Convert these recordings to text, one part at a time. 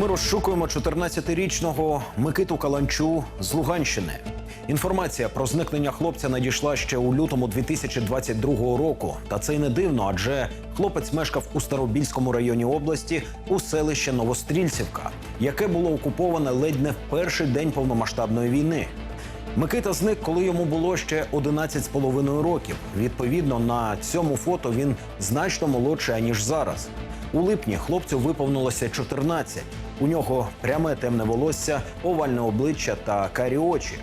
Ми розшукуємо 14-річного Микиту Каланчу з Луганщини. Інформація про зникнення хлопця надійшла ще у лютому 2022 року. Та це й не дивно, адже хлопець мешкав у Старобільському районі області у селище Новострільцівка, яке було окуповане ледь не в перший день повномасштабної війни. Микита зник, коли йому було ще 11 з половиною років. Відповідно, на цьому фото він значно молодший аніж зараз. У липні хлопцю виповнилося 14. У нього пряме темне волосся, овальне обличчя та карі очі.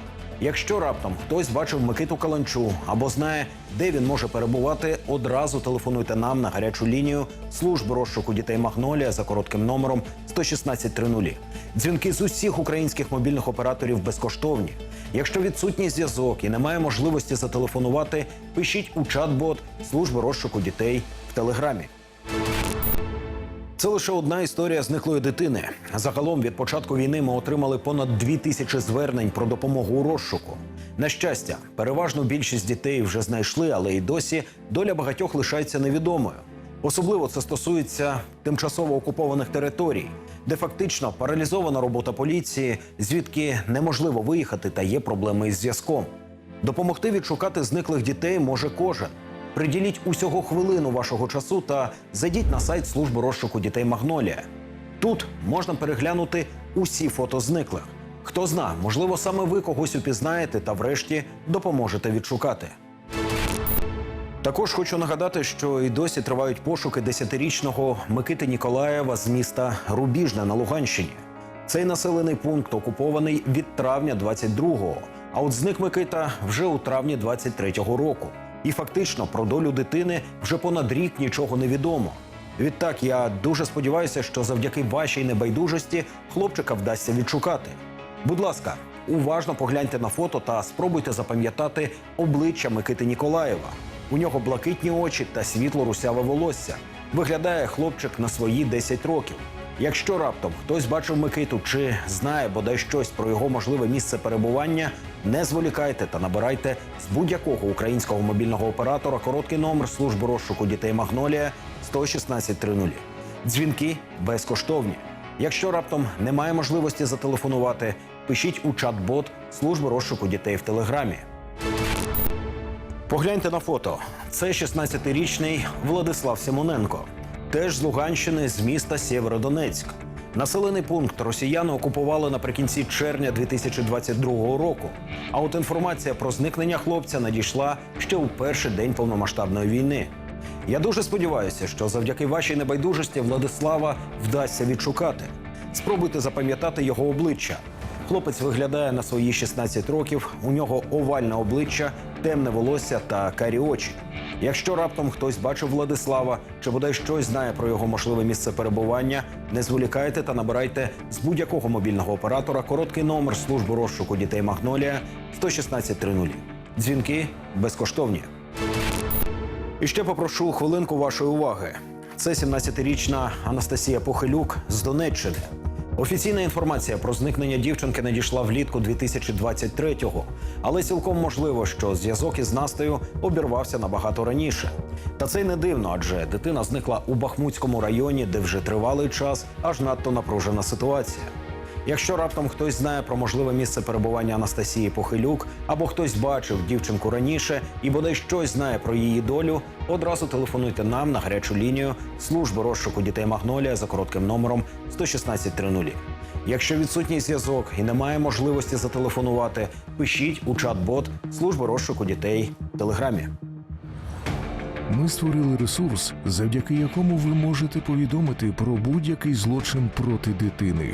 Якщо раптом хтось бачив Микиту Каланчу або знає, де він може перебувати, одразу телефонуйте нам на гарячу лінію служби розшуку дітей Магнолія за коротким номером 11630. Дзвінки з усіх українських мобільних операторів безкоштовні. Якщо відсутній зв'язок і немає можливості зателефонувати, пишіть у чат-бот служби розшуку дітей в телеграмі. Це лише одна історія зниклої дитини. Загалом від початку війни ми отримали понад дві тисячі звернень про допомогу у розшуку. На щастя, переважну більшість дітей вже знайшли, але й досі доля багатьох лишається невідомою. Особливо це стосується тимчасово окупованих територій, де фактично паралізована робота поліції, звідки неможливо виїхати та є проблеми із зв'язком. Допомогти відшукати зниклих дітей може кожен. Приділіть усього хвилину вашого часу та зайдіть на сайт служби розшуку дітей Магнолія. Тут можна переглянути усі фото зниклих. Хто зна, можливо, саме ви когось упізнаєте та врешті допоможете відшукати. Також хочу нагадати, що і досі тривають пошуки 10-річного Микити Ніколаєва з міста Рубіжне на Луганщині. Цей населений пункт окупований від травня 22-го, а от зник Микита вже у травні 23-го року. І фактично про долю дитини вже понад рік нічого не відомо. Відтак я дуже сподіваюся, що завдяки вашій небайдужості хлопчика вдасться відшукати. Будь ласка, уважно погляньте на фото та спробуйте запам'ятати обличчя Микити Ніколаєва. У нього блакитні очі та світло русяве волосся. Виглядає хлопчик на свої 10 років. Якщо раптом хтось бачив Микиту чи знає бодай щось про його можливе місце перебування, не зволікайте та набирайте з будь-якого українського мобільного оператора короткий номер служби розшуку дітей Магнолія 11630. Дзвінки безкоштовні. Якщо раптом немає можливості зателефонувати, пишіть у чат-бот служби розшуку дітей в телеграмі. Погляньте на фото. Це 16-річний Владислав Симоненко, теж з Луганщини, з міста Сєвєродонецьк. Населений пункт росіяни окупували наприкінці червня 2022 року. А от інформація про зникнення хлопця надійшла ще у перший день повномасштабної війни. Я дуже сподіваюся, що завдяки вашій небайдужості Владислава вдасться відшукати. Спробуйте запам'ятати його обличчя. Хлопець виглядає на свої 16 років. У нього овальне обличчя, темне волосся та карі очі. Якщо раптом хтось бачив Владислава чи бодай щось знає про його можливе місце перебування, не зволікайте та набирайте з будь-якого мобільного оператора короткий номер служби розшуку дітей Магнолія 11630. Дзвінки безкоштовні. І ще попрошу хвилинку вашої уваги. Це 17-річна Анастасія Похилюк з Донеччини. Офіційна інформація про зникнення дівчинки надійшла влітку 2023-го, але цілком можливо, що зв'язок із Настею обірвався набагато раніше. Та це й не дивно, адже дитина зникла у Бахмутському районі, де вже тривалий час аж надто напружена ситуація. Якщо раптом хтось знає про можливе місце перебування Анастасії Похилюк, або хтось бачив дівчинку раніше і бодай щось знає про її долю, одразу телефонуйте нам на гарячу лінію служби розшуку дітей Магнолія за коротким номером 11630. Якщо відсутній зв'язок і немає можливості зателефонувати, пишіть у чат-бот служби розшуку дітей в телеграмі. Ми створили ресурс, завдяки якому ви можете повідомити про будь-який злочин проти дитини.